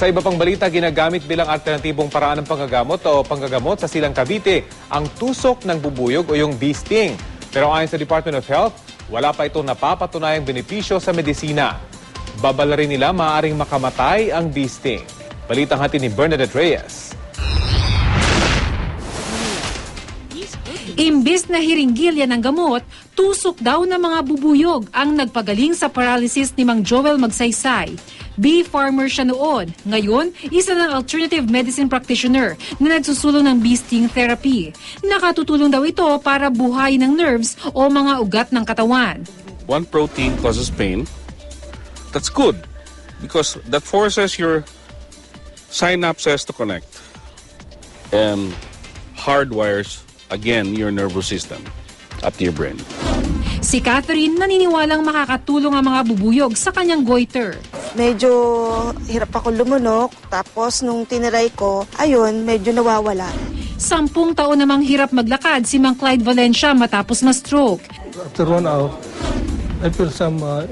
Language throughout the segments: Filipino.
Sa iba pang balita, ginagamit bilang alternatibong paraan ng panggagamot o panggagamot sa silang Cavite ang tusok ng bubuyog o yung bee sting. Pero ayon sa Department of Health, wala pa itong napapatunayang benepisyo sa medisina. Babala rin nila maaaring makamatay ang bee sting. Balitang hati ni Bernadette Reyes. Imbis na hiringgilya ng gamot, tusok daw ng mga bubuyog ang nagpagaling sa paralysis ni Mang Joel Magsaysay. Bee farmer siya noon. Ngayon, isa ng alternative medicine practitioner na nagsusulong ng bee sting therapy. Nakatutulong daw ito para buhay ng nerves o mga ugat ng katawan. one protein causes pain, that's good because that forces your synapses to connect and hardwires again your nervous system up to your brain. Si Catherine naniniwalang makakatulong ang mga bubuyog sa kanyang goiter. Medyo hirap ako lumunok, tapos nung tiniray ko, ayun, medyo nawawala. Sampung taon namang hirap maglakad si Mang Clyde Valencia matapos ma-stroke. after one hour, I feel some uh,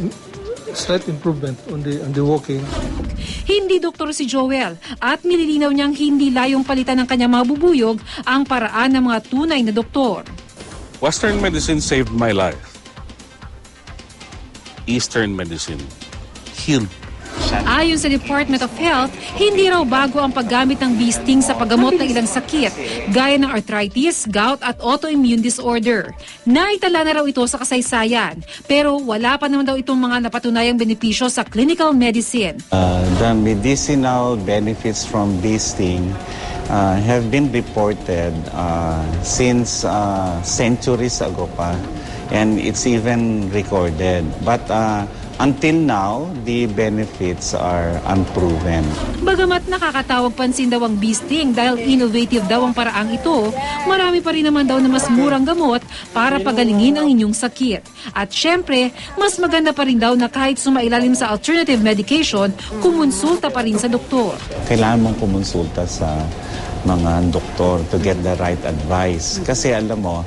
slight improvement on the on the walking. Hindi doktor si Joel at nililinaw niyang hindi layong palitan ng kanyang mga bubuyog ang paraan ng mga tunay na doktor. Western medicine saved my life. Eastern medicine healed. Ayon sa Department of Health, hindi raw bago ang paggamit ng bee sting sa paggamot ng ilang sakit, gaya ng arthritis, gout at autoimmune disorder. Naitala na raw ito sa kasaysayan, pero wala pa naman daw itong mga napatunayang benepisyo sa clinical medicine. Uh, the medicinal benefits from bee sting uh, have been reported uh, since uh, centuries ago pa, and it's even recorded. But uh, until now, the benefits are unproven. Bagamat nakakatawag pansin daw ang bee sting dahil innovative daw ang paraang ito, marami pa rin naman daw na mas murang gamot para pagalingin ang inyong sakit. At syempre, mas maganda pa rin daw na kahit sumailalim sa alternative medication, kumonsulta pa rin sa doktor. Kailangan mong kumonsulta sa mga doktor to get the right advice. Kasi alam mo,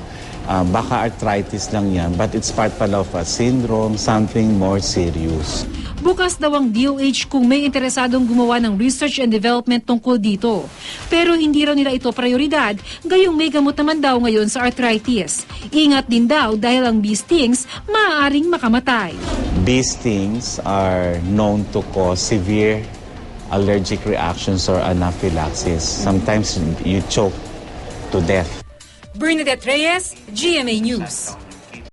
uh, baka arthritis lang yan, but it's part pala of a syndrome, something more serious. Bukas daw ang DOH kung may interesadong gumawa ng research and development tungkol dito. Pero hindi raw nila ito prioridad, gayong may gamot naman daw ngayon sa arthritis. Ingat din daw dahil ang bee stings maaaring makamatay. Bee stings are known to cause severe allergic reactions or anaphylaxis. Sometimes you choke to death. Bernadette Reyes, GMA News.